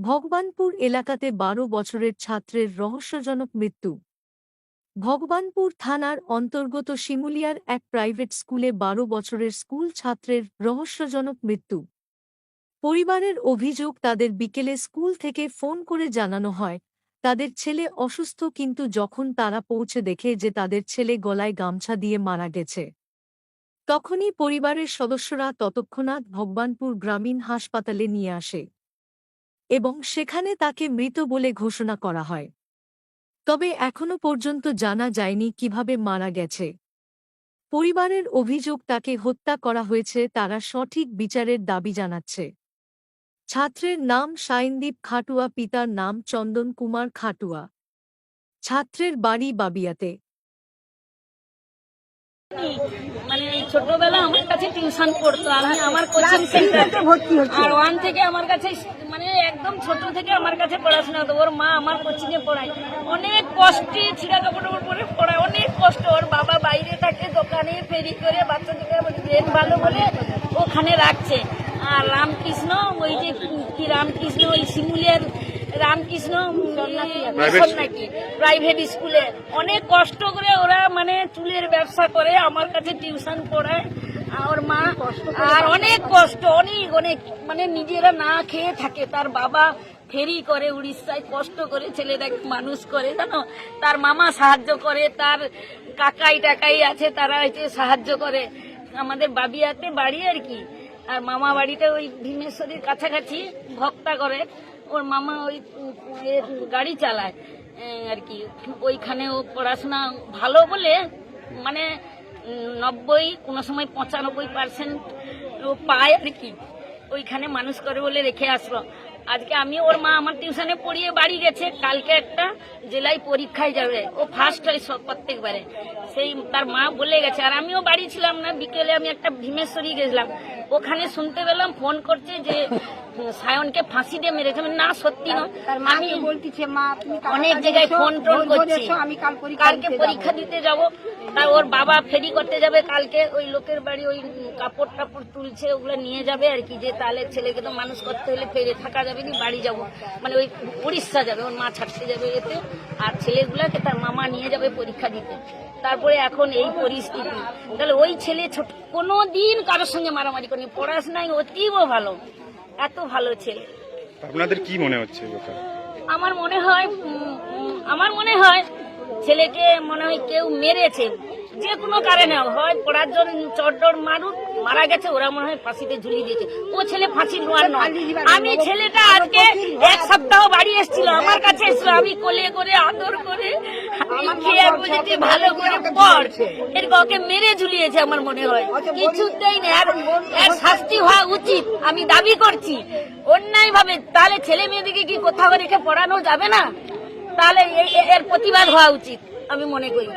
ভগবানপুর এলাকাতে বারো বছরের ছাত্রের রহস্যজনক মৃত্যু। ভগবানপুর থানার অন্তর্গত শিমুলিয়ার এক প্রাইভেট স্কুলে বারো বছরের স্কুল ছাত্রের রহস্যজনক মৃত্যু। পরিবারের অভিযোগ, তাদের বিকেলে স্কুল থেকে ফোন করে জানানো হয়, তাদের ছেলে অসুস্থ কিন্তু যখন তারা পৌঁছে দেখে যে তাদের ছেলে গলায় গামছা দিয়ে মারা গেছে। তখনই পরিবারের সদস্যরা তৎক্ষণাৎ ভগবানপুর গ্রামীণ হাসপাতালে নিয়ে আসে। এবং সেখানে তাকে মৃত বলে ঘোষণা করা হয়। তবে এখনও পর্যন্ত জানা যায়নি কীভাবে মারা গেছে। পরিবারের অভিযোগ তাকে হত্যা করা হয়েছে তারা সঠিক বিচারের দাবি জানাচ্ছে। ছাত্রের নাম সাইনদীপ খাটুয়া, পিতার নাম চন্দন কুমার খাটুয়া। ছাত্রের বাড়ি বাবিয়াতে। মানে ছোটবেলা আমার কাছে টিউশন পড়তো আমি আমার কোচিং সেন্টার ভর্তি হচ্ছে। আর ওয়ান থেকে আমার কাছে মানে একদম ছোট থেকে আমার কাছে পড়াশোনা হতো ওর মা আমার কোচিং এ পড়ায়। অনেক কষ্টে ছিঁড়া কাপড় পরে পড়ায় অনেক কষ্ট। ওর বাবা বাইরে থাকে দোকানে ফেরি করে বাচ্চাদেরকে ব্রেন ভালো বলে ওখানে রাখছে। আর রামকৃষ্ণ ওই যে কি রামকৃষ্ণ ওই শিমুলিয়ার রামকৃষ্ণ নাকি প্রাইভেট স্কুলে অনেক কষ্ট করে ওরা মানে চুলের ব্যবসা করে আমার কাছে টিউশন পড়ায়। আর মা আর অনেক কষ্ট অনেক অনেক। মানে নিজেরা না খেয়ে থাকে। তার বাবা ফেরি করে উড়িষ্যায় কষ্ট করে ছেলেটাকে মানুষ করে জানো? তার মামা সাহায্য করে তার কাকাই টাকাই আছে তারা হচ্ছে সাহায্য করে। আমাদের বাবিয়াতে বাড়ি আর কি। আর মামা বাড়িটা ওই ভীমেশ্বরীর কাছাকাছি ভক্তা করে। ওর মামা ওই গাড়ি চালায় আর কি। ওইখানে ও পড়াশোনা ভালো বলে মানে নব্বই, কোনো সময় পঁচানব্বই পার্সেন্ট ও পায় আর কি। ওইখানে মানুষ করে বলে রেখে আসলো। আজকে আমি ওর মা আমার টিউশনে পড়িয়ে বাড়ি গেছে, কালকে একটা জেলায় পরীক্ষায় যাবে। ও ফার্স্ট হয় সব প্রত্যেকবারে। সেই তার মা বলে গেছে, আর আমিও বাড়ি ছিলাম না, বিকেলে আমি একটা ভীমেশ্বরী গেছিলাম। ওখানে শুনতে পেলাম ফোন করছে যে সায়নকে ফাঁসি দিয়ে মেরেছে। না সত্যি না আমি বলতেছে মা অনেক জায়গায় ফোন টোন করছি। আমি কালকে পরীক্ষা। দিতে যাব। তা ওর বাবা ফেরি করতে যাবে কালকে ওই লোকের বাড়ি ওই কাপড় টাপড় তুলছে ওগুলো নিয়ে যাবে আর কি যে তাহলে ছেলেকে তো মানুষ করতে হলে ফেরে থাকা যাবে না বাড়ি যাব। মানে ওই উড়িষ্যা যাবে ওর মা ছাড়তে যাবে এতে। আর ছেলেগুলাকে তার মামা নিয়ে যাবে পরীক্ষা দিতে। তারপরে এখন এই পরিস্থিতি। তাহলে ওই ছেলে ছোট কোনো দিন কারোর সঙ্গে মারামারি করেনি পড়াশোনায় অতীব ভালো এত ভালো ছেলে। আপনাদের কি মনে হচ্ছে আমার মনে হয় আমার মনে হয় ছেলেকে মনে হয় কেউ মেরেছে। যে কোনো কারণে হয় পড়ার জন্য চট্টর মারুক মারা গেছে, ওরা মনে হয় ফাঁসিতে ঝুলিয়ে দিয়েছে। ও ছেলে ফাঁসি নোয়ার নয়। আমি ছেলেটা আজকে এক সপ্তাহ বাড়ি এসেছিল, আমার কাছে এসেছিল। আমি কোলে করে, আদর করে ভালো মেরে ঝুলিয়েছে আমার মনে হয়। কিছুতেই না শাস্তি হওয়া উচিত, আমি দাবি করছি। অন্যায় ভাবে তাহলে ছেলে মেয়েদেরকে কি কোথাও রেখে পড়ানো যাবে না? তাহলে এর প্রতিবাদ হওয়া উচিত আমি মনে করি।